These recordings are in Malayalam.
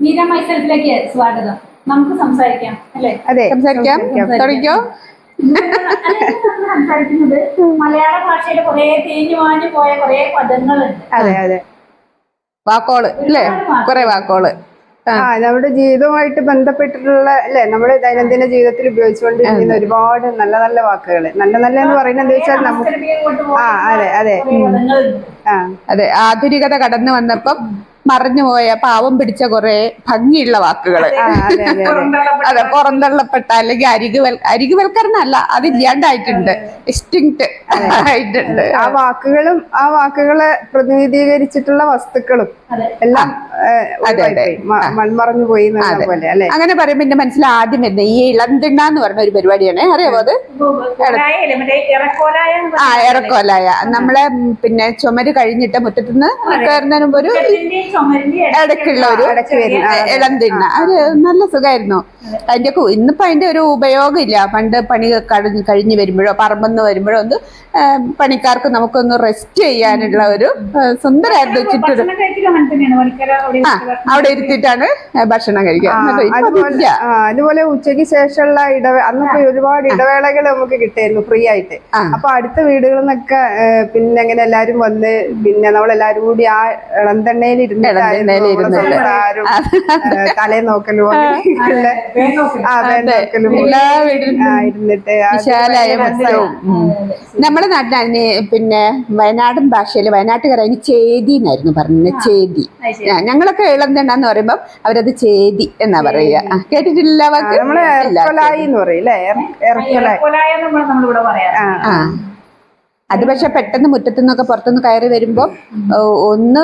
മീര മത്സരത്തിലേക്ക് സ്വാഗതം. നമുക്ക് സംസാരിക്കാം അല്ലേ? അതെ സംസാരിക്കാം. സംസാരിക്കുന്നത് മലയാള ഭാഷയുടെ കുറെ തേഞ്ഞു മാഞ്ഞു പോയ കുറെ പദങ്ങളുണ്ട്. അതെ അതെ. വാക്കോൾ അല്ലേ? കുറെ വാക്കോൾ. ആ, നമ്മുടെ ജീവിതവുമായിട്ട് ബന്ധപ്പെട്ടിട്ടുള്ള അല്ലെ നമ്മുടെ ദൈനംദിന ജീവിതത്തിൽ ഉപയോഗിച്ചുകൊണ്ടിരിക്കുന്ന ഒരുപാട് നല്ല നല്ല വാക്കുകൾ നല്ല നല്ല എന്ന് പറയുന്നത് എന്താ വെച്ചാൽ നമുക്ക് ആ അതെ അതെ. ആ. അതെ ആധുനികത കടന്നു വന്നപ്പം മറഞ്ഞുപോയ പാവം പിടിച്ച കുറെ ഭംഗിയുള്ള വാക്കുകൾ. ആ അതെ അതെ പുറന്തള്ളപ്പെട്ട അല്ലെങ്കിൽ അരികുവൽ അരികുവൽക്കരണം അല്ല അതില്ലാണ്ടായിട്ടുണ്ട് എക്സ്റ്റിങ്ക്ട് ആയിട്ടുണ്ട്. ആ വാക്കുകളും ആ വാക്കുകളെ പ്രതിനിധീകരിച്ചിട്ടുള്ള വസ്തുക്കളും എല്ലാം മൺമറഞ്ഞു പോയി പോലെ അല്ലെ? അങ്ങനെ പറയുമ്പോ എന്റെ മനസ്സിൽ ആദ്യം വരുന്നത് ഈ ഇളന്തിണ്ണ എന്ന് പറഞ്ഞ ഒരു പരിപാടിയാണ്. അറിയാവോ അത്? ആ പറയുന്നത് ഇറക്കോലായ. നമ്മളെ പിന്നെ ചുമര് കഴിഞ്ഞിട്ട് മുറ്റത്തുനിന്ന് കയറുന്നതിന് മുമ്പ് ഒരു ഇടയ്ക്കുള്ള ഒരു ഇളം തിണ്ണ അത് നല്ല സുഖമായിരുന്നു. അതിന്റെ ഇന്നിപ്പോ അതിന്റെ ഒരു ഉപയോഗം ഇല്ല പണ്ട് പണി കഴിഞ്ഞ് കഴിഞ്ഞ് വരുമ്പോഴോ പറമ്പെന്ന് വരുമ്പോഴോ ഒന്ന് പണിക്കാർക്ക് നമുക്കൊന്ന് റെസ്റ്റ് ചെയ്യാനുള്ള ഒരു സുന്ദരമായിരുന്നു ചുറ്റും ആ അവിടെ ഇരുത്തിയിട്ടാണ് ഭക്ഷണം കഴിക്കുക. അതുപോലെ. ഉച്ചയ്ക്ക് ശേഷമുള്ള ഇടവേ അന്നൊക്കെ ഒരുപാട് ഇടവേളകൾ നമുക്ക് കിട്ടായിരുന്നു ഫ്രീ ആയിട്ട്. അപ്പൊ അടുത്ത വീടുകളിൽ നിന്നൊക്കെ പിന്നെ അങ്ങനെ എല്ലാരും വന്ന് പിന്നെ നമ്മളെല്ലാരും കൂടി ആ ഇളന്തെണ്ണയിൽ ഇരുന്ന്. തലേ നോക്കലും. നമ്മുടെ നാട്ടിൽ പിന്നെ വയനാടൻ ഭാഷയിൽ വയനാട്ടുകാർ അതിന് ചേതി എന്നായിരുന്നു പറഞ്ഞത്. ചേതി. ഞങ്ങളൊക്കെ ഇളന്തെണ്ണന്ന് പറയുമ്പോൾ അവരത് ചേതി എന്നാ പറയുക. കേട്ടിട്ടില്ല അത് പക്ഷെ പെട്ടെന്ന് മുറ്റത്തുനിന്നൊക്കെ പുറത്തുനിന്ന് കയറി വരുമ്പോൾ ഒന്ന്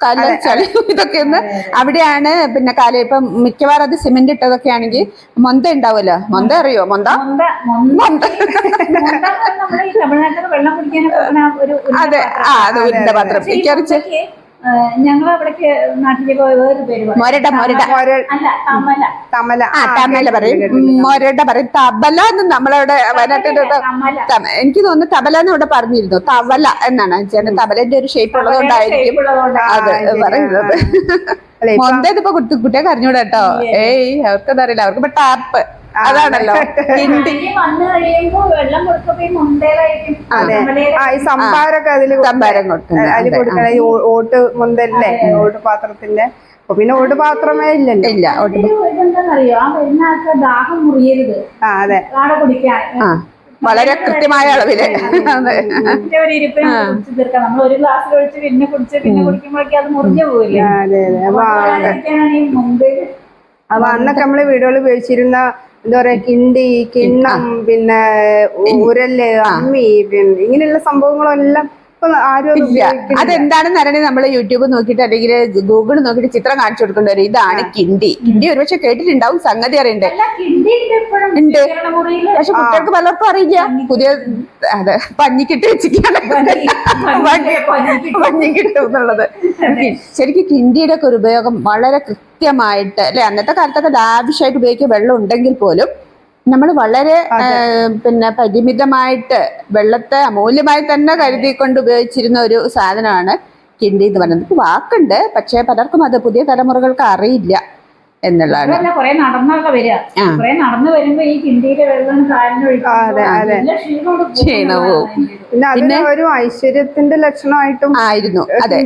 കാല ചളി ഇതൊക്കെ ഒന്ന് അവിടെയാണ് പിന്നെ കാല. ഇപ്പം മിക്കവാറും അത് സിമെന്റ് ഇട്ടതൊക്കെ ആണെങ്കിൽ മൊന്ത ഉണ്ടാവുമല്ലോ? മൊന്ത അറിയോ? മൊന്ത? അതെ ആ അത് ഉരുണ്ട പാത്രം. ഞങ്ങൾ അവിടേക്ക് നാട്ടിലേക്ക് വേറൊരു പേര് പറയും. മൊരട മൊരട. അല്ല തമല. തമല. ആ തമല പറയും. മൊരട പറയും. തബല എന്ന് നമ്മളവിടെ വയനാട്ടിൽ തമല. എനിക്ക് തോന്നുന്നു തബല എന്ന് ഇവിടെ പറഞ്ഞിരുന്നു. തവല എന്നാണ് ചേട്ടൻ തബലന്റെ ഒരു ഷേപ്പ് ഉള്ളതുകൊണ്ടായിരിക്കും. അത്. പറയുന്നത്. മൊന്തേതിപ്പോ മൊന്ത കുട്ടി കുട്ടിയെ കരഞ്ഞൂടെ കേട്ടോ. ഏയ് അവർക്കത് അറിയില്ല അവർക്ക് ഇപ്പൊ ടാപ്പ് അതാണല്ലോ. അതെ. സംഭാരൊക്കെ അതിൽ സംഭാരം കൊടുക്കുന്നത്. അതിൽ അതെ. കൊടുക്കണ ഈ ഓട്ട് മുന്തല്ലേ ഓട്ട് പാത്രത്തിന്റെ അപ്പൊ പിന്നെ ഓട്ട് പാത്രമേ ഇല്ലല്ലോ. ഇല്ല ഓട്ട് ദാഹം മുറിയരുത്. ആ അതെ. ആ വളരെ കൃത്യമായ അളവിൽ. അപ്പൊ അന്നൊക്കെ നമ്മൾ വീടുകളിൽ ഉപയോഗിച്ചിരുന്ന എന്താ പറയാ കിണ്ടി കിണ്ണം പിന്നെ ഉരൽ അമ്മി പിന്നെ ഇങ്ങനെയുള്ള സംഭവങ്ങളെല്ലാം ഇല്ല. അതെന്താണെന്ന് അറിയണേ നമ്മൾ യൂട്യൂബ് നോക്കിയിട്ട് അല്ലെങ്കിൽ ഗൂഗിൾ നോക്കിയിട്ട് ചിത്രം കാണിച്ചു കൊടുക്കേണ്ടി വരും ഇതാണ് കിണ്ടി. കിണ്ടി ഒരുപക്ഷെ കേട്ടിട്ടുണ്ടാവും സംഗതി അറിയണ്ടേ? കിണ്ടി ഉണ്ട് പക്ഷെ കുട്ടികൾക്ക് പലർക്കും അറിയില്ല. പുതിയ അതെ പഞ്ഞിക്കിട്ട് വെച്ചിരിക്കാണ് പഞ്ഞി കിട്ടും എന്നുള്ളത്. ശരിക്കും കിണ്ടിയുടെ ഒക്കെ ഒരു ഉപയോഗം വളരെ കൃത്യമായിട്ട് അല്ലെ? അന്നത്തെ കാലത്തൊക്കെ ലാവിഷായിട്ട് ഉപയോഗിക്കുക വെള്ളം ഉണ്ടെങ്കിൽ പോലും നമ്മൾ വളരെ പിന്നെ പരിമിതമായിട്ട് വെള്ളത്തെ അമൂല്യമായി തന്നെ കരുതിക്കൊണ്ട് ഉപയോഗിച്ചിരുന്ന ഒരു സാധനമാണ് കിണ്ടി എന്ന് പറയുന്നത്. വാക്കുണ്ട് പക്ഷെ പലർക്കും അത് പുതിയ തലമുറകൾക്ക് അറിയില്ല എന്നുള്ളതാണ്. അതല്ല കൊറേ നടന്നൊക്കെ വരിക. ആ. നടന്നു വരുമ്പോ ഈ കിണ്ടിയിലെ വെള്ളം. ക്ഷീണവും. പിന്നെ അതിന് ഒരു ഐശ്വര്യത്തിന്റെ ലക്ഷണമായിട്ടും ആയിരുന്നു. അതെ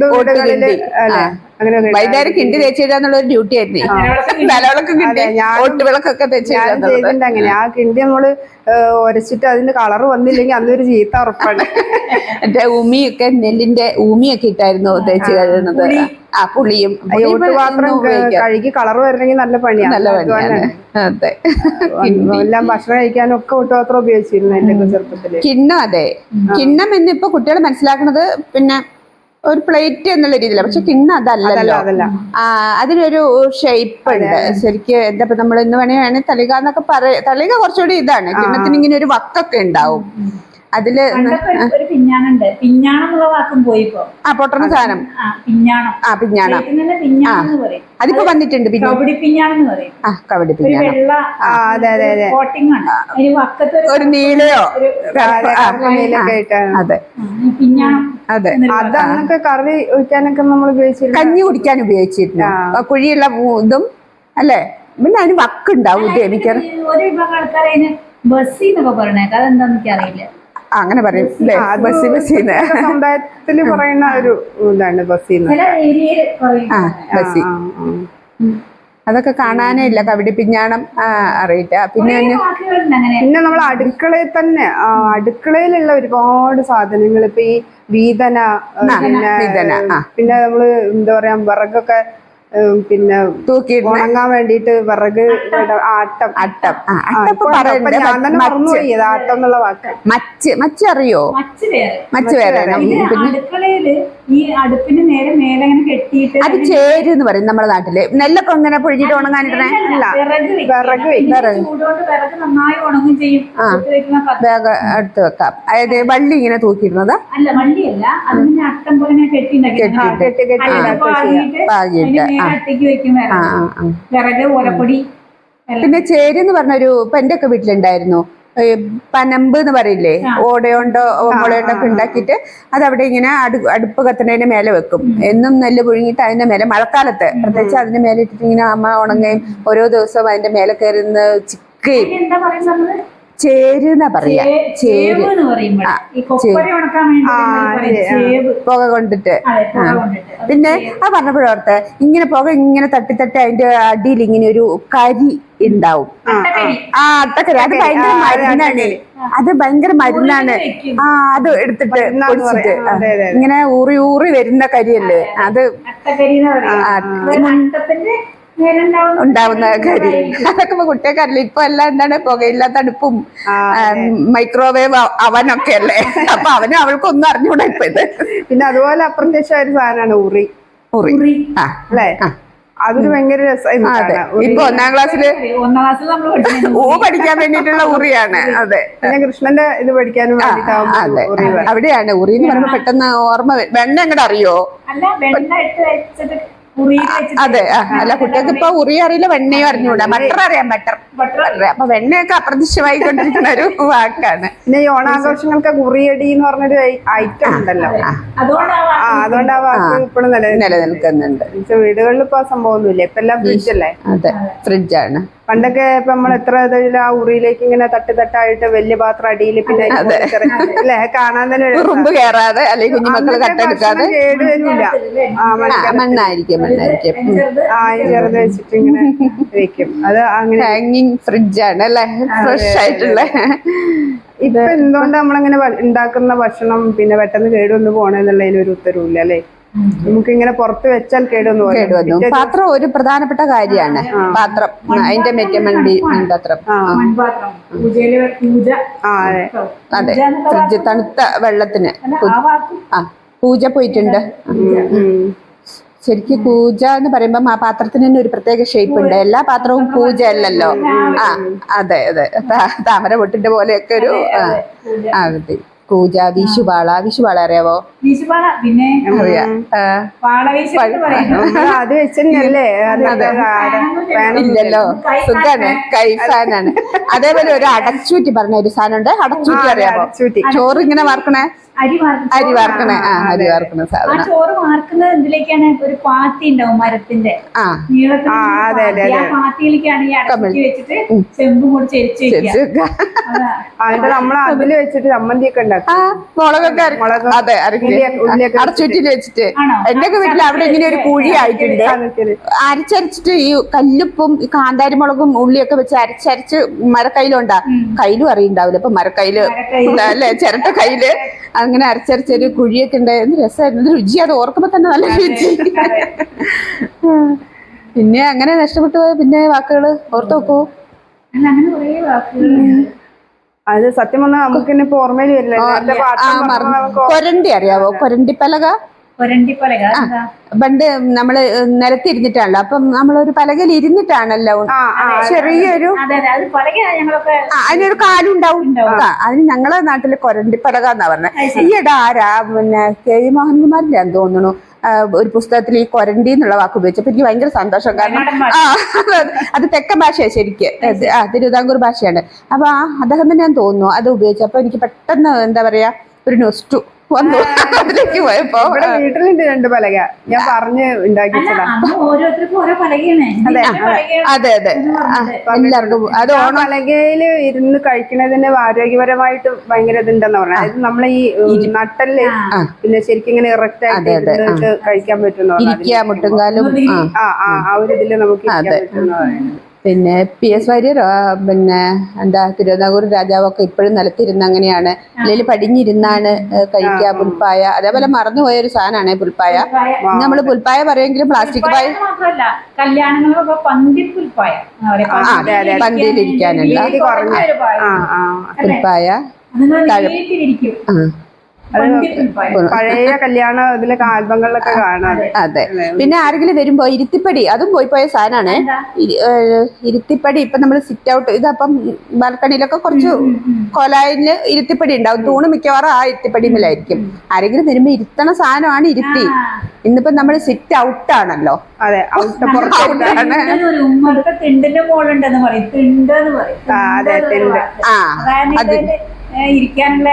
വൈകുന്നേരം കിണ്ടി തേച്ചിടാന്നുള്ള ഒരു ഡ്യൂട്ടി ആയിരുന്നു. നിലവിളക്ക് അങ്ങനെ. ആ കിണ്ടി നമ്മൾ ഒരച്ചിട്ട് അതിന്റെ കളർ വന്നില്ലെങ്കിൽ അന്നൊരു ചീത്ത ഉറപ്പാണ്. എന്റെ ഉമിയൊക്കെ നെല്ലിന്റെ ഉമിയൊക്കെ ഇട്ടായിരുന്നു തേച്ച് കഴുകുന്നത് ആ പുളിയും. ഉപയോഗിക്കാം. കഴുകി കളർ വരണമെങ്കിൽ നല്ല പണിയാണ് നല്ല പണിയാണ് അതെ. എല്ലാം ഭക്ഷണം കഴിക്കാനും ഒക്കെ ഒട്ടുപാത്രം ഉപയോഗിച്ചിരുന്നു എന്റെ ചെറുപ്പത്തിൽ. കിണ്ണം അതെ. കിണ്ണം എന്നിപ്പോ കുട്ടികൾ മനസ്സിലാക്കുന്നത് പിന്നെ ഒരു പ്ലേറ്റ് എന്നുള്ള രീതിയിൽ പക്ഷെ കിണ്ണ അതല്ല അതല്ലല്ലോ അതല്ല അതിനൊരു ഷേപ്പ് ഉണ്ട് ശരിക്ക് എന്താ നമ്മൾ ഇന്ന് വേണമെങ്കിൽ തളിക എന്നൊക്കെ പറയ തളിക കുറച്ചുകൂടി ഇതാണ്. കിണ്ണത്തിന് ഇങ്ങനെ ഒരു വക്കൊക്കെ ഉണ്ടാവും. അതിൽ ഒരു- പിഞ്ഞാണുണ്ട്. പിഞ്ഞാണം എന്നുള്ള വാക്കും പോയി ഇപ്പൊ ആ പൊട്ടണ സാധനം. ആ പിഞ്ഞാണം. ആ പിഞ്ഞാണം. വീട്ടിൽ തന്നെ പിഞ്ഞാണം പറയും. അതിപ്പോ വന്നിട്ടുണ്ട് പിന്നെ. കബഡി പിഞ്ഞാണെന്ന് പറയും. ആ കബഡി ഒരു പിഞ്ഞാണം. അതെ അതെ അതെ. കോട്ടിംഗ് ആണ്. ഒരു നീലയോ? അതെ. പിഞ്ഞാണം അതെ. എന്നൊരു അത് അന്നൊക്കെ കറി ഒഴിക്കാനൊക്കെ നമ്മൾ ഉപയോഗിച്ചിരുന്നു കഞ്ഞി കുടിക്കാൻ ഉപയോഗിച്ചിരുന്നു. ആ. കുഴിയുള്ള ഇതും അല്ലേ? പിന്നെ അതിന് വക്കുണ്ടാവും എനിക്ക് ഒരു വിഭാഗം ആൾക്കാരെ അതിന് ബസ്സി എന്നൊക്കെ പറയണേക്ക അതെന്താന്ന് അറിയില്ല അങ്ങനെ പറയും അല്ലേ ബസ്സി ബസ്സിന്ന് സമുദായത്തിൽ പറയുന്ന ഒരു ഇതാണ് ബസ്സിന്ന് ആ ബസ്സി. അതൊക്കെ കാണാനേ ഇല്ല. കവിടി പിഞ്ഞാണം ആ, അറിയില്ല. പിന്നെ അങ്ങനെ. പിന്നെ നമ്മൾ അടുക്കളയിൽ തന്നെ അടുക്കളയിലുള്ള ഒരുപാട് സാധനങ്ങൾ ഇപ്പൊ ഈ വീതന പിന്നെ നമ്മൾ എന്താ പറയാ വിറകൊക്കെ പിന്നെ തൂക്കി ഉണങ്ങാൻ വേണ്ടിയിട്ട് വിറക് ആട്ടം. അട്ടം ആട്ടം എന്നുള്ള വാക്ക്. മച്ച്. മച്ച് അറിയോ? മച്ച് വേറെ. പിന്നെ ഈ അടുപ്പിന് നേരെ മേലെ അങ്ങനെ കെട്ടിയിട്ട് അത് ചേര് എന്ന് പറയും നമ്മുടെ നാട്ടിൽ. നെല്ലൊക്കെ ഇങ്ങനെ പൊഴിഞ്ഞിട്ട് ഉണങ്ങാനിട്ടേ അല്ല, വിറക് വെക്കുക. വിറക് പിന്നെ ചൂടുകൊണ്ട് വിറക്. നന്നായി ഉണങ്ങും ചെയ്യും. ബാഗ് എടുത്ത് വെക്കാം. അതായത് വള്ളി ഇങ്ങനെ തൂക്കിയിരുന്നത് അല്ല വള്ളിയല്ല. അതിന് അട്ടം പോലെ ഇങ്ങനെ കെട്ടി പാകിയിട്ട് അട്ടയ്ക്ക് വെക്കും വിറക്. വിറക് ഓലപ്പൊടി പിന്നെ ചേര് എന്ന് പറഞ്ഞൊരു ഇപ്പൊ എന്റെ ഒക്കെ വീട്ടിലുണ്ടായിരുന്നു. പനമ്പ് എന്ന് പറയില്ലേ? ഓടയോണ്ടോ മുളയോണ്ടോ ഒക്കെ ഉണ്ടാക്കിയിട്ട് അത് അവിടെ ഇങ്ങനെ അടു അടുപ്പ് കത്തണേന്റെ മേലെ വെക്കും. എന്നും നെല്ല് പുഴുങ്ങിയിട്ട് അതിന്റെ മേലെ മഴക്കാലത്ത് പ്രത്യേകിച്ച് അതിന്റെ മേലെ ഇട്ടിട്ട് ഇങ്ങനെ അമ്മ ഉണങ്ങുകയും ഓരോ ദിവസവും അതിന്റെ മേലെ കയറി ചിക്കയും ചിക്കുകയും ചേര്. എന്നാ പറയാ ചേര്. പുക കൊണ്ടിട്ട്. അതെ പുക കൊണ്ടിട്ട്. പിന്നെ ആ പറഞ്ഞപ്പോഴോർത്ത് ഇങ്ങനെ പുക ഇങ്ങനെ തട്ടി തട്ടി അതിന്റെ അടിയിൽ ഇങ്ങനെ ഒരു കരി ഉണ്ടാവും. ആ അട്ടക്കരി അത് ഭയങ്കര മരുന്നാണ്. അത്. ഭയങ്കര മരുന്നാണ്. ആ അത് എടുത്തിട്ട് പൊടിച്ചിട്ട്. ഇങ്ങനെ ഊറി ഊറി വരുന്ന കരിയല്ലേ? അത് ഉണ്ടാവുന്ന കരി അതൊക്കെ കറി ഇപ്പൊ എല്ലാം എന്താണ്? പുകയില്ലാത്ത അടുപ്പും മൈക്രോവേവ് അവനൊക്കെ അല്ലേ? അപ്പൊ അവനും അവൾക്കൊന്നും അറിഞ്ഞൂടാ ഇപ്പൊ ഇത്. പിന്നെ അതുപോലെ അപ്രത്യക്ഷമായ ഒരു സാധനമാണ് ഊറി ഉറി. ഉറി. ആ അല്ലേ? അതൊരു ഭയങ്കര രസമായിരുന്നു. ഇപ്പൊ ഒന്നാം ക്ലാസ്സിൽ ഒന്നാം ക്ലാസ്സിൽ നമ്മൾ ഊ പഠിക്കാൻ വേണ്ടിയിട്ടുള്ള ഉറിയാണ്. അതെ. പിന്നെ കൃഷ്ണന്റെ ഇത് പഠിക്കാനും അതെ. അവിടെയാണ്. ഉറി എന്ന് പറയുമ്പോ പെട്ടെന്ന് ഓർമ്മ വരും. വെണ്ണ എങ്ങോട്ട് അറിയോ? അല്ല വെണ്ണ ഇട്ട് വെച്ചിട്ട് അതെ അല്ല കുട്ടികൾക്ക് ഇപ്പൊ ഉറി അറിയില്ല വെണ്ണയും അറിഞ്ഞൂടാ ബട്ടർ അറിയാം ബട്ടർ. ബട്ടർ അറിയാം. അപ്പൊ വെണ്ണയൊക്കെ അപ്രത്യക്ഷമായി കൊണ്ടിരിക്കുന്ന ഒരു വാക്കാണ്. പിന്നെ ഈ ഓണാഘോഷങ്ങൾക്ക് ഉറിയടി എന്ന് പറഞ്ഞൊരു ഐറ്റം ഉണ്ടല്ലോ. അതുകൊണ്ട് ആ ആ അതുകൊണ്ട് ആ വാക്ക് ഇപ്പോഴും നിലനിൽക്കുന്നുണ്ട്. വീടുകളിൽ ഇപ്പൊ ആ സംഭവമൊന്നുമില്ല. ഇപ്പൊ എല്ലാം ഫ്രിഡ്ജ് അല്ലേ അതെ. ഫ്രിഡ്ജാണ്. പണ്ടൊക്കെ ഇപ്പൊ നമ്മൾ എത്ര ഇതിൽ ആ ഉറിയിലേക്ക് ഇങ്ങനെ തട്ട് തട്ടായിട്ട് വലിയ പാത്രം അടിയിൽ പിന്നെ അല്ലേ? കാണാൻ തന്നെ. ഉറുമ്പ് കയറാതെ അല്ലെങ്കിൽ കുഞ്ഞുമക്കൾ കട്ടെടുക്കാതെ കേട് വരില്ല മണ്ണായിരിക്കും മണ്ണായിരിക്കും. ആ ചെറുത് വെച്ചിട്ട് ഇങ്ങനെ വെക്കും. അത് അങ്ങനെ ഹാങ്ങിങ് ഫ്രിഡ്ജാണ് അല്ലെ? ഫ്രഷ് ആയിട്ടുള്ള. ഇപ്പൊ എന്തുകൊണ്ട് നമ്മളങ്ങനെ ഉണ്ടാക്കുന്ന ഭക്ഷണം പിന്നെ പെട്ടെന്ന് കേടുവന്ന് പോണെന്നുള്ളതിന് ഒരു ഉത്തരവില്ല അല്ലേ? നമുക്ക് ഇങ്ങനെ പുറത്ത് വെച്ചാൽ കേടുവന്നു കേടുവന്നു. പാത്രം ഒരു പ്രധാനപ്പെട്ട കാര്യമാണ്. പാത്രം. അതിന്റെ മെറ്റ മണ്ടി മൺപാത്രം. മൺപാത്രം. പൂജയിൽ പൂജ. ആ അതെ. ഫ്രിഡ്ജ് തണുത്ത വെള്ളത്തിന്. ആ വാക്ക് ആ പൂജ പോയിട്ടുണ്ട്. ശരിക്കും പൂജ എന്ന് പറയുമ്പോൾ ആ പാത്രത്തിന് തന്നെ ഒരു പ്രത്യേക ഷേപ്പ് ഉണ്ട്. എല്ലാ പാത്രവും പൂജ. അല്ലല്ലോ ആ. അതെ അതെ. താമര പൊട്ടിന്റെ പോലെയൊക്കെ ഒരു ആ, അതെ. പൂജ വിഷുപാള വിഷുപാള അറിയാവോ? പിന്നെ അറിയാം. അത് വെച്ചല്ലേ ഇല്ലല്ലോ. സുഖാണ്. കൈഫാനാണ് അതേപോലെ ഒരു അടച്ചൂറ്റി പറഞ്ഞ ഒരു സാധനം ഉണ്ട് അടച്ചൂറ്റി അറിയാവോ? ചോറ് ഇങ്ങനെ വാർക്കണേ അരി വാർക്കണ അരി ആ അരി വാർക്കണ സാധനം. ചോറ് വാർക്കുന്നത് എന്തിലേക്കാണ്? ഒരു പാത്തി ഉണ്ടാവും മരത്തിന്റെ. ആ. അതെ, അതെ, ആ പാത്തിയിലേക്കാണ് ഈ വെച്ചിട്ട് ചെമ്പും കൂടി ചെരിച്ച് വെക്കുക. ശരി. അതാ. അതിന്റെ നമ്മൾ അതിൽ വെച്ചിട്ട് ചമ്മന്തി ആ മുളകൊക്കെ അതെ അടച്ചുറ്റിൽ വെച്ചിട്ട്? എന്റെ ഒക്കെ വീട്ടിൽ അവിടെ ഇങ്ങനെ ഒരു കുഴി ആയിട്ടുണ്ട്. അരച്ചരച്ചിട്ട് ഈ കല്ലുപ്പും ഈ കാന്താരി മുളകും ഉള്ളിയൊക്കെ വെച്ച് അരച്ചരച്ച് മരക്കൈലുണ്ടാ കയ്യിലും അറിയുണ്ടാവില്ല. ഇപ്പൊ മരക്കൈൽ അല്ലെ ചിരട്ട കയ്യിൽ അങ്ങനെ അരച്ചരച്ചൊരു കുഴിയൊക്കെ ഉണ്ടായിരുന്നു രസമായിരുന്നു രുചി അത് ഓർക്കുമ്പോ തന്നെ നല്ല രുചി. പിന്നെ അങ്ങനെ നഷ്ടപ്പെട്ടു പോയ പിന്നെ വാക്കുകൾ ഓർത്ത് നോക്കൂ. അല്ല അങ്ങനെ കുറേ വാക്കുകൾ അത് സത്യം പറഞ്ഞാൽ നമുക്ക് ഓർമ്മയിൽ വരില്ല. കൊരണ്ടി അറിയാവോ? കൊരണ്ടി പലക? പണ്ട് നമ്മൾ നിലത്തിരുന്നിട്ടാണല്ലോ. അപ്പം നമ്മളൊരു പലകയിൽ ഇരുന്നിട്ടാണല്ലോ ചെറിയൊരു അതിനൊരു കാലുണ്ടാവും. അതിന് ഞങ്ങളെ നാട്ടിൽ കൊരണ്ടി പലക എന്നാ പറഞ്ഞത് ഈയിടെ ആരാ പിന്നെ കെ വി മോഹൻകുമാറിന്റെ തോന്നുന്നു. ഒരു പുസ്തകത്തിൽ ഈ കൊരണ്ടി എന്നുള്ള വാക്ക് ഉപയോഗിച്ചപ്പോ എനിക്ക് ഭയങ്കര സന്തോഷം. കാരണം. ആ അത് തെക്കൻ ഭാഷയാണ് ശരിക്ക്. ആ തിരുവിതാംകൂർ ഭാഷയാണ്. അപ്പൊ ആ അദ്ദേഹം തന്നെ ഞാൻ തോന്നുന്നു അത് ഉപയോഗിച്ചപ്പോ എനിക്ക് പെട്ടെന്ന് എന്താ പറയാ ഒരു നൊസ്റ്റു. വന്നു. അതിലേക്ക് പോയപ്പോ ഇവിടെ വീട്ടിലുണ്ട് രണ്ട് പലക. ഞാൻ പറഞ്ഞ് ഉണ്ടാക്കി അതെ അതെ അതെ. എല്ലാവർക്കും അത് പലകയിൽ ഇരുന്ന് കഴിക്കുന്നതിന് ആരോഗ്യപരമായിട്ട് ഭയങ്കര ഇതുണ്ടെന്ന് പറഞ്ഞാൽ അതായത് നമ്മളെ ഈ നട്ടൽ. പിന്നെ ശരിക്കും ഇങ്ങനെ ഇറക്റ്റ് ആയിട്ട് കഴിക്കാൻ പറ്റുന്ന ഇരിക്കുക ആ. ആ ഒരു ഇതിൽ നമുക്ക് ഇരിക്കാൻ പിന്നെ പി എസ് വാര്യർ പിന്നെ എന്താ തിരുവിതാംകൂർ രാജാവൊക്കെ ഇപ്പോഴും നിലത്തിരുന്ന് അങ്ങനെയാണ്. അല്ലെങ്കിൽ പടിഞ്ഞിരുന്നാണ് കഴിക്കുക പുൽപ്പായ. അതേപോലെ മറന്നുപോയ ഒരു സാധനമാണ് പുൽപ്പായ. നമ്മൾ പുൽപ്പായ പറയുമെങ്കിലും പ്ലാസ്റ്റിക് പായ ആ. പന്തിയിലിരിക്കാനുള്ള. പുൽപ്പായ ആ. പഴയ കല്യാണ ഇതിലൊക്കെ ആൽബങ്ങളിലൊക്കെ കാണാം. അതെ. പിന്നെ ആരെങ്കിലും വരുമ്പോ ഇരുത്തിപ്പടി അതും പോയി പോയ സാധനാണ്? ഇരുത്തിപ്പടി ഇപ്പൊ നമ്മൾ സിറ്റ് ഔട്ട് ഇതപ്പം ബാൽക്കണിയിലൊക്കെ കുറച്ച് കൊലായിൽ ഇരുത്തിപ്പടി ഉണ്ടാവും. തൂണ് മിക്കവാറും ആ ഇരുത്തിപ്പടിയിലായിരിക്കും ആരെങ്കിലും വരുമ്പോ ഇരുത്തണ സാധനമാണ് ഇരുത്തി. ഇന്നിപ്പം നമ്മൾ സിറ്റ് ഔട്ട് ആണല്ലോ. അതെ ഔട്ട് പുറത്താണ് തിണ്ടിന്റെ മോളുണ്ടെന്ന് പറയും. തിണ്ടെന്ന് പറയും. ആ, അതെ, തിണ്ട്. ആ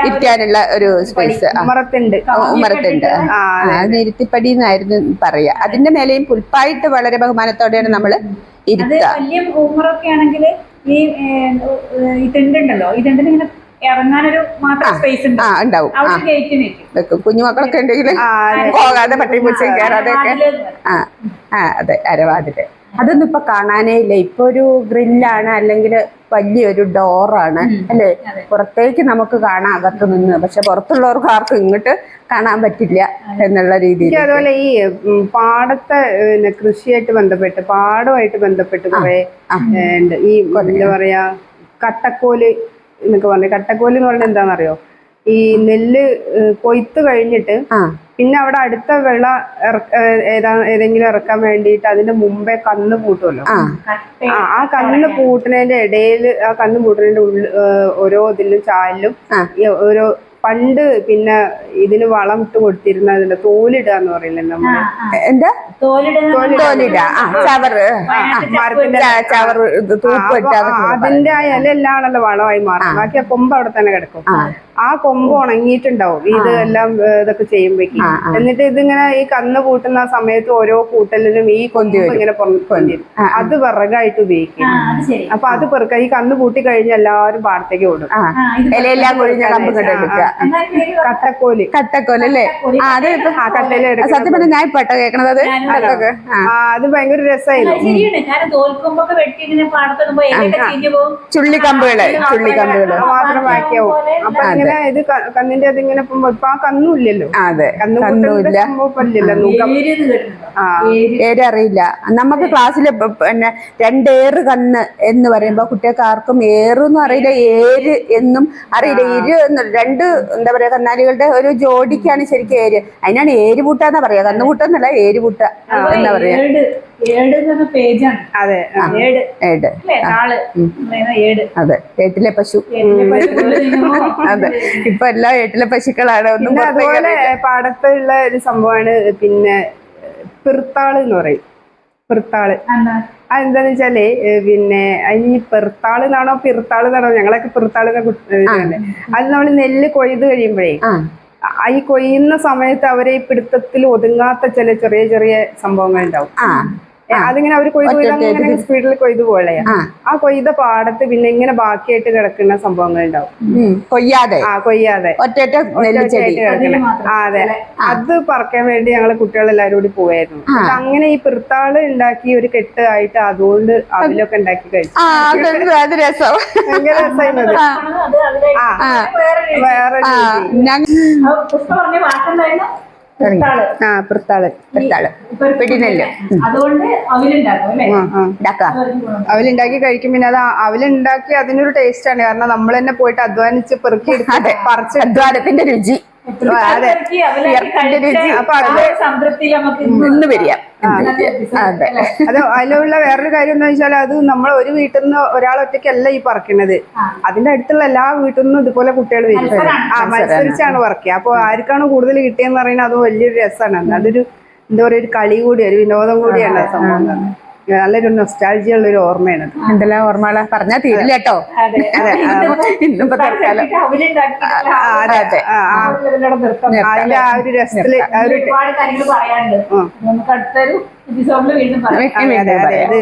ഇരിക്കാനുള്ള ഒരു സ്പേസ് ഉമ്മറത്തുണ്ട്. ഉമ്മറത്തുണ്ട്. ആ ആ, അത് ഇരുത്തിപ്പടി എന്നായിരുന്നു പറയാ. അതിന്റെ മേലെയും പുൽപ്പായിട്ട് വളരെ ബഹുമാനത്തോടെയാണ് നമ്മൾ ഇരുത്തുക. ഇരുത്ത വലിയ ഉമ്മറൊക്കെ ആണെങ്കിൽ ഈ ഇങ്ങനെ ഇറങ്ങാനൊരു മാത്രം സ്പേസ് ഉണ്ടാവും. കുഞ്ഞുമക്കളൊക്കെ ഉണ്ടെങ്കിൽ പോകാതെ പട്ടിയും പൂച്ചയും കയറാതെ ഒക്കെ ആ ആ അതെ അരവാതിൽ. അതൊന്നും ഇപ്പൊ കാണാനേ ഇല്ല. ഇപ്പൊ ഒരു ഗ്രില്ലാണ് അല്ലെങ്കിൽ വലിയൊരു ഡോറാണ്. അല്ലേ? പുറത്തേക്ക് നമുക്ക് കാണാം അകത്ത് നിന്ന്. പക്ഷെ പുറത്തുള്ളവർക്ക് ആർക്കും ഇങ്ങോട്ട് കാണാൻ പറ്റില്ല എന്നുള്ള രീതിയിൽ. അതുപോലെ ഈ പാടത്തെ പിന്നെ കൃഷിയായിട്ട് ബന്ധപ്പെട്ട് പാടമായിട്ട് ബന്ധപ്പെട്ട് കുറെ ഈ എന്താ പറയാ കട്ടക്കോൽ എന്നൊക്കെ പറഞ്ഞു. കട്ടക്കോൽ എന്ന് പറഞ്ഞാൽ എന്താണെന്നറിയോ? ഈ നെല്ല് കൊയ്ത്ത് കഴിഞ്ഞിട്ട് പിന്നെ അവിടെ അടുത്ത വിള ഏതാ ഏതെങ്കിലും ഇറക്കാൻ വേണ്ടിയിട്ട് അതിന്റെ മുമ്പേ കന്ന് പൂട്ടുമല്ലോ ആ. കന്ന് പൂട്ടുന്നതിന്റെ ഇടയിൽ ആ കന്ന് പൂട്ടുന്നതിന്റെ ഉള്ളിൽ ഓരോ ഇതിലും ചാലിലും ഓരോ പണ്ട് പിന്നെ ഇതിന് വളം ഇട്ട് കൊടുത്തിരുന്ന അതിന്റെ തോലിടുക എന്ന് പറയില്ലേ നമ്മൾ എന്താ? തോലിട ചവറ്. ചവറ് അതിന്റെ ആ ഇല എല്ലാണല്ലോ വളമായി മാറും ബാക്കി ആ കൊമ്പ് അവിടെ തന്നെ കിടക്കും. ആ കൊമ്പ് ഉണങ്ങിയിട്ടുണ്ടാവും. ഇത് എല്ലാം ഇതൊക്കെ ചെയ്യുമ്പോഴേക്കും. എന്നിട്ട് ഇതിങ്ങനെ ഈ കന്ന് കൂട്ടുന്ന ആ സമയത്ത് ഓരോ കൂട്ടലിനും ഈ കൊമ്പ് ഇങ്ങനെ പൊന്തിരും അത് വിറകായിട്ട് ഉപയോഗിക്കും. അപ്പൊ അത് പെറുക്ക. ഈ കന്ന് കൂട്ടി കഴിഞ്ഞ് എല്ലാവരും പാടത്തേക്ക് ഓടും. പറ- കട്ടക്കോൽ അല്ലേ? അത് സത്യം പറഞ്ഞ ഞാൻ പെട്ടോ കേൾക്കണത് അത് അത് ഭയങ്കര രസമായിരുന്നു ശരിയാണ് കാരണം തോൽക്കുമ്പൊക്കെ വെട്ടി ഇങ്ങനെ പാടത്തിടുമ്പോ ഇലയൊക്കെ ചീഞ്ഞു പോകും. ചുള്ളിക്കമ്പുകൾ ചുള്ളിക്കമ്പുകൾ. അത് മാത്രം ബാക്കിയാവും. അപ്പൊ ഇങ്ങനെ ഇത് കന്നിന്റെ അതിങ്ങനെ ഇപ്പം ഇപ്പൊ ആ കന്നും ഇല്ലല്ലോ. അതെ. കന്നു കന്നുമില്ല ഏര് അറിയില്ല. നമുക്ക് ക്ലാസ്സിൽ പിന്നെ രണ്ടേറ് കണ്ണ് എന്ന് പറയുമ്പോ കുട്ടികൾക്ക് ആർക്കും ഏറെന്നും അറിയില്ല. ഏര് എന്നും അറിയില്ല. ഇരു എന്ന് രണ്ട് എന്താ പറയാ കന്നാലികളുടെ ഒരു ജോഡിക്കാണ് ശരിക്കും ഏര് അതിനാണ് ഏരുപൂട്ടാന്നാ പറയാ. കന്നുകൂട്ടെന്നല്ല ഏരുപൂട്ട എന്താ പറയാ. ഏട് ഏട് എന്ന് പറഞ്ഞ പേജാണ്. അതെ. ആ. ഏട് ഏട് അല്ലേ? താൾ പറയുന്ന ഏട് അതെ. ഏട്ടിലെ പശു. അതെ. ഇപ്പൊ എല്ലാ വീട്ടിലെ പശുക്കളാണ് ഒന്നും അതുപോലെ പാടത്തുള്ള ഒരു സംഭവമാണ് പിന്നെ പിർത്താൾ എന്ന് പറയും. പിർത്താൾ അതെന്താന്ന് വെച്ചാൽ പിന്നെ അതിന് പെർത്താൾ എന്നാണോ പിർത്താൾ എന്നാണോ ഞങ്ങളൊക്കെ ഇതാണ്. അത് നമ്മൾ നെല്ല് കൊയ്ത് കഴിയുമ്പോഴേ ഈ കൊയ്യുന്ന സമയത്ത് അവരെ ഈ പിടുത്തത്തിൽ ഒതുങ്ങാത്ത ചില ചെറിയ ചെറിയ സംഭവങ്ങൾ ഉണ്ടാവും അതിങ്ങനെ അവർ കൊയ്ത് സ്പീഡിൽ കൊയ്ത് പോലെ ആ. കൊയ്ത പാടത്ത് പിന്നെ ഇങ്ങനെ ബാക്കിയായിട്ട് കിടക്കുന്ന സംഭവങ്ങൾ ഉണ്ടാവും കൊയ്യാതെ. ആ കൊയ്യാതെ. അതെ. അത് പറക്കാൻ വേണ്ടി ഞങ്ങൾ കുട്ടികളെല്ലാരും കൂടി പോയായിരുന്നു അങ്ങനെ ഈ പിറത്താൾ ഉണ്ടാക്കി ഒരു കെട്ട് ആയിട്ട് അതുകൊണ്ട് അതിലൊക്കെ ഉണ്ടാക്കി കഴിച്ചു. ഭയങ്കര രസമായിരുന്നു അത്. അത് അതിലേക്ക് വേറെ ഒരു- വേറെ ആ ഉണ്ടാക്കാം അവലുണ്ടാക്കി കഴിക്കും. പിന്നെ അത് അവലുണ്ടാക്കി അതിനൊരു ടേസ്റ്റ് ആണ്. കാരണം നമ്മൾ തന്നെ പോയിട്ട് അധ്വാനിച്ച് പെറുക്കി അതെ. പറിച്ച് അധ്വാനത്തിന്റെ രുചി. അതെ. അപ്പൊ ആ അത് വരിക. അതിലുള്ള വേറൊരു കാര്യം എന്താ വെച്ചാൽ അത് നമ്മൾ ഒരു വീട്ടിൽ നിന്ന് ഒരാൾ ഒറ്റയ്ക്കല്ല ഈ പറക്കണത്. അതിന്റെ അടുത്തുള്ള എല്ലാ വീട്ടിൽ നിന്നും ഇതുപോലെ കുട്ടികൾ വരുന്നത് ആ മത്സരിച്ചാണ് വർക്ക് ചെയ്യുക അപ്പോൾ ആർക്കാണ് കൂടുതൽ കിട്ടിയെന്ന് പറയുന്നത്? അത് വലിയൊരു രസമാണ്. അതൊരു എന്താ പറയുക ഒരു കളി കൂടി ഒരു വിനോദം കൂടിയാണ് സംഭവം. നല്ലൊരു നൊസ്റ്റാൾജിയ ഉള്ള ഒരു ഓർമ്മയാണ്. എന്തെല്ലാം ഓർമ്മകളാ? പറഞ്ഞാ തീരില്ല കേട്ടോ. അതെ. ഇന്നിപ്പോ തൽക്കാലം. അതെ അതെ. ആ, ഒരു അതിന്റെ ആ രസത്തിൽ വീണ്ടും പറയാം. അതെ, അതെ,